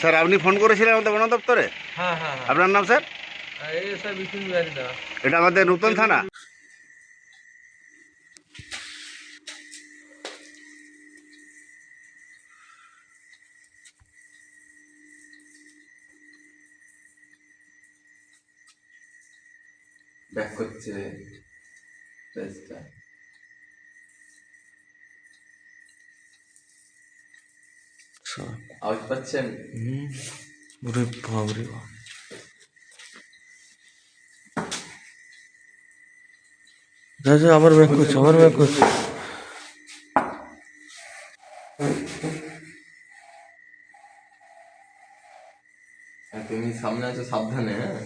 Sir আপনি phone করেছিলেন আমাদের বন দপ্তরে? হ্যাঁ হ্যাঁ হ্যাঁ। আপনার নাম স্যার? এটা আমাদের নতুন থানা। ব্যাক করছে। আওয়াজ পাচ্ছেন? ওরে বাবরে বাপ। যা যা আবার ব্যাক করছে আবার ব্যাক করছে। তুমি সামনে আছো সাবধানে হ্যাঁ।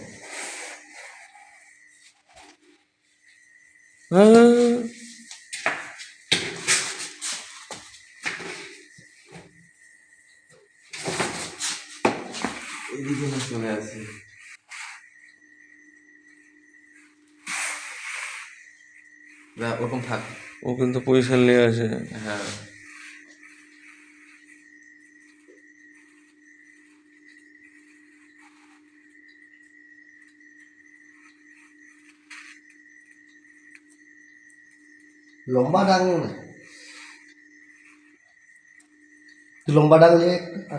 ওরকম থাক। ও কিন্তু পজিশন নিয়ে আছে হ্যাঁ। লম্বা ডাং তুই লম্বা ডাং নিয়ে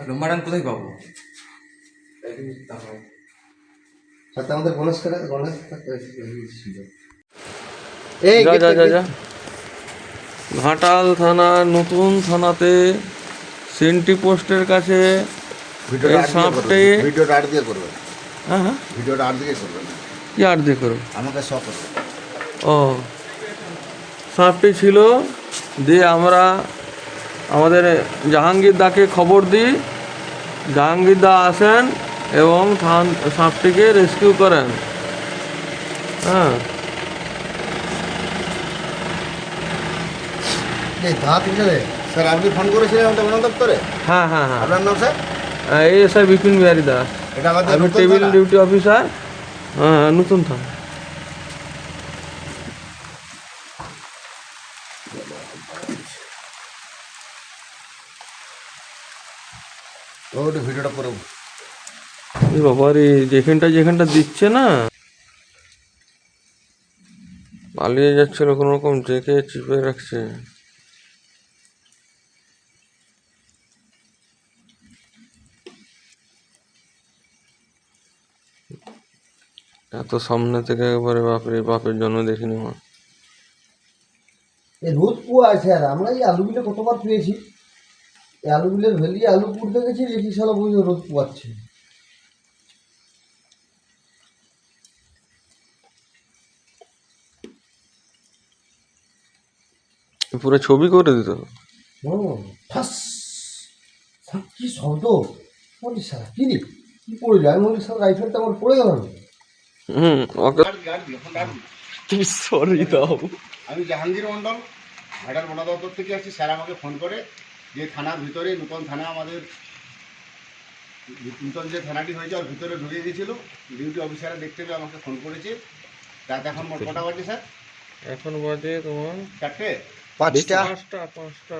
লম্বা ডান কোথায় পাবো? সাথে আমাদের গণেশ গণেশ ছিল যা যা যা যা। ঘাটাল থানা নতুন থানাতে সেন্টি পোস্টের কাছে ভিডিওটা সাপটে করবেন ভিডিওটা আর দিয়ে করবেন। হ্যাঁ হ্যাঁ। ভিডিওটা আর দিয়ে করবেন। কি আর দেখো আমাকে সব করবেন ও। সাপটি ছিল দিয়ে আমরা আমাদের জাহাঙ্গীর দাকে খবর দিই। জাহাঙ্গীর দা আসেন এবং সাপটিকে রেস্কিউ করেন। হ্যাঁ। স্যার আপনি ফোন করেছিলেন আমাদের বন দপ্তরে? হ্যাঁ হ্যাঁ হ্যাঁ। আপনার নাম স্যার? এই স্যার বিপিন বিহারী দাস। এটা আমাদের আমি টেবিল ডিউটি অফিসার হ্যাঁ নতুন থানা। ওটা ভিডিওটা করে এ বাবা রে যেখানটা যেখানটা দিচ্ছে না। পালিয়ে যাচ্ছিল কোনো রকম ডেকে চিপে রাখছে। এত সামনে থেকে একবারে বাপরে বাপের জন্য দেখিনি এই রোদ পুয়া আছে আর আমরা এই আলু বিলে কতবার পেয়েছি এই আলু বিলের ভেলি আলু পুড়তে গেছি দেখি সালা বুঝে রোদ পুয়াচ্ছে পুরো ছবি করে দিত। কি শব্দ? বলি সারা কি রে? কি পড়ল আমি বলি সারা রাইফেলটা আমার পড়ে গেল না? হুম তুমি সরি দাও। আমি জাহাঙ্গীর মন্ডল ঘাটাল বন দপ্তর থেকে আসছি। স্যার আমাকে ফোন করে যে থানার ভিতরে নতুন থানা আমাদের নতুন যে থানাটি হয়েছে ওর ভিতরে ঢুকে গেছিল ডিউটি অফিসারে দেখতে পেয়ে আমাকে ফোন করেছে। রাত এখন মোট কটা বাজে স্যার? এখন বাজে তোমার চারটে? পাঁচটা। পাঁচটা পাঁচটা।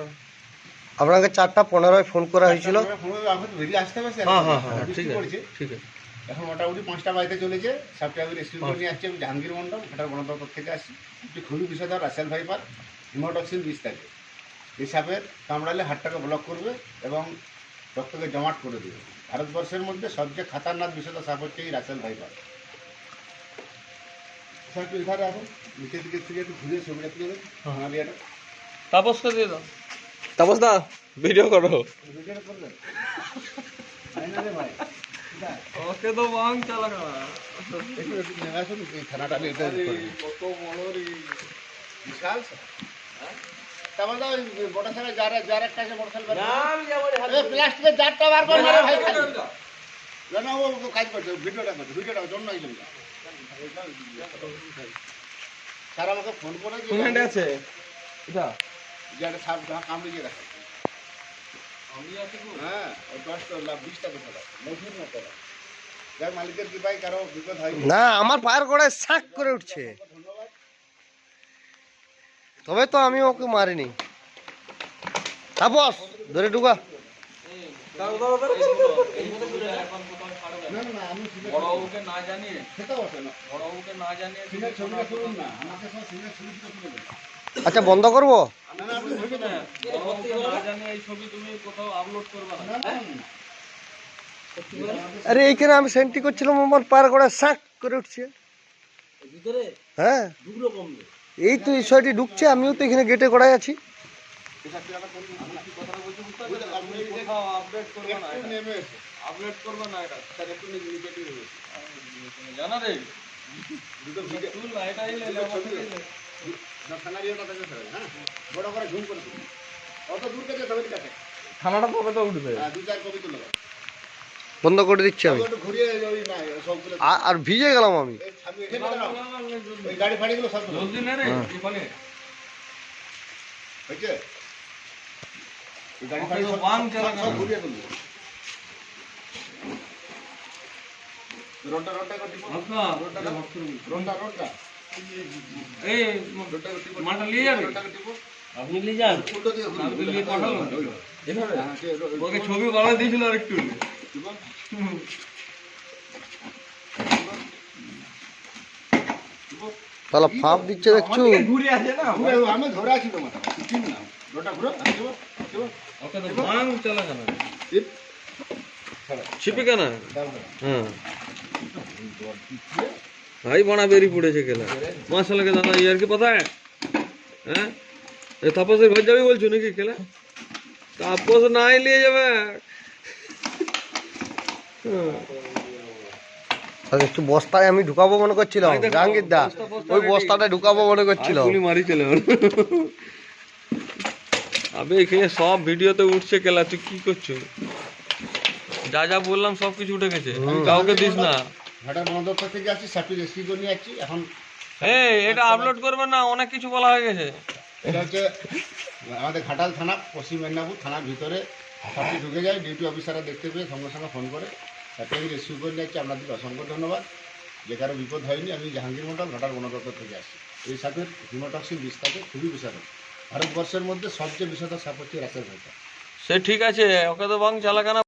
আপনাকে চারটা পনেরোয় ফোন করা হয়েছিল। ফোন করে আমাকে বেরিয়ে আসতে হবে স্যার। হ্যাঁ হ্যাঁ হ্যাঁ ঠিক আছে ঠিক আছে। এখন মোটামুটি পাঁচটা বাড়িতে চলেছে। সাপটা আমি রেস্কিউ নিয়ে আসছি আমি জাহাঙ্গীর মন্ডল ঘাটাল বন দপ্তর থেকে আসছি। একটি খুবই বিষয়ধর রাসেল ভাইপার হিমোটক্সিন বিষ থাকে এই সাপের কামড়ালে হাটটাকে ব্লক করবে এবং রক্তকে জমাট করে দেবে। ভারতবর্ষের মধ্যে সবচেয়ে খাতারনাক বিষয়টা সাপ হচ্ছে এই রাসেল ভাইপার। স্যার একটু এখানে নিচের থেকে একটু ঘুরে ছবিটা তুলে দেন আমার তাপসকে দিয়ে দাও। তাপস দা ভিডিও করো। করবেন ভাই। ওকে তো বাং চালা একটু একটু নেমে আসুন এই থানাটা আমি এটা করে দিই। কত বড় রে বিশাল স্যার তারপর দাও ওই বড় যারা যারা যাব এ, প্লাস্টিকের জারটা বার কর না ভাই। না না ও কাজ করছে ভিডিওটা করছে ভিডিওটা জন্য একজন স্যার আমাকে ফোন করে হ্যান্ডে আছে এটা যে একটা সাপ গা রাখে হ্যাঁ। ওই দশটা লাভ বিশটা কথা মজুর না মালিকের কারও বিপদ আমার পায়ের গোড়ায় শাক করে উঠছে। তবে তো আমি ওকে মারিনি। তাপস ধরে ঢুকা। বড়বাবুকে না। জানিয়ে বড়বাবুকে না। জানিয়ে আচ্ছা বন্ধ করব? আরে এইখানে আমি সেন্টি করছিলাম আমার পার করে শাক করে উঠছে। হ্যাঁ। এই তো এই ছয়টি ঢুকছে আমিও তো এখানে গেটে করাই আছি। জানা রে? হ্যাঁ? বড় করে ঝুম করে অত দূর থেকে ছবির কাছে থানাটা কবে তো উঠবে? হ্যাঁ দু চার বন্ধ করে দিচ্ছি আমি। আর ভিজে গেলাম আমি। তুলবো। রোডটা রোডটা রোডটা রোডটা রোডটা। এই নিয়ে যাবে? আপনি নিয়ে যান। আপনি নিয়ে পাঠালো ওকে ছবি বানাই দিয়েছিল আর একটু তাহলে ফাঁপ দিচ্ছে দেখছ? ঘুরে আছে না? আমি ধরে আছি না। ঘুরো ওকে তো চালা কেন ছিপে কেন। হ্যাঁ। भाई बड़ा बेरी पुड़े से केला माशा के दादा यार की पता है? तपस भज जा बोल चुने की केला तपस ना ही लिए जब तो उठसे तो जा सबकि उठे गेस ना। ঘাটার বন দপ্তর থেকে আসছি সাপটি রেস্কিউ করে নিয়ে আসছি এখন এই এটা আপলোড করবে না অনেক কিছু বলা হয়ে গেছে। এটা হচ্ছে আমাদের ঘাটাল থানা পশ্চিম মেদিনীপুর থানার ভিতরে। সাপটি ঢুকে যায় ডিউটি অফিসাররা দেখতে পেয়ে সঙ্গে সঙ্গে ফোন করে। তাকে আমি রেস্কিউ করে নিয়ে আসছি আপনাদের অসংখ্য ধন্যবাদ। যে কারও বিপদ হয়নি আমি জাহাঙ্গীর মন্ডল ঘাটাল বন দপ্তর থেকে আসছি। এই সাপের হিমোটক্সিন বিষ থাকে খুবই বিষাদক ভারতবর্ষের মধ্যে সবচেয়ে বিষাদক সাপ হচ্ছে ভাইটা সে ঠিক আছে ওকে তো বাং চালা কেনা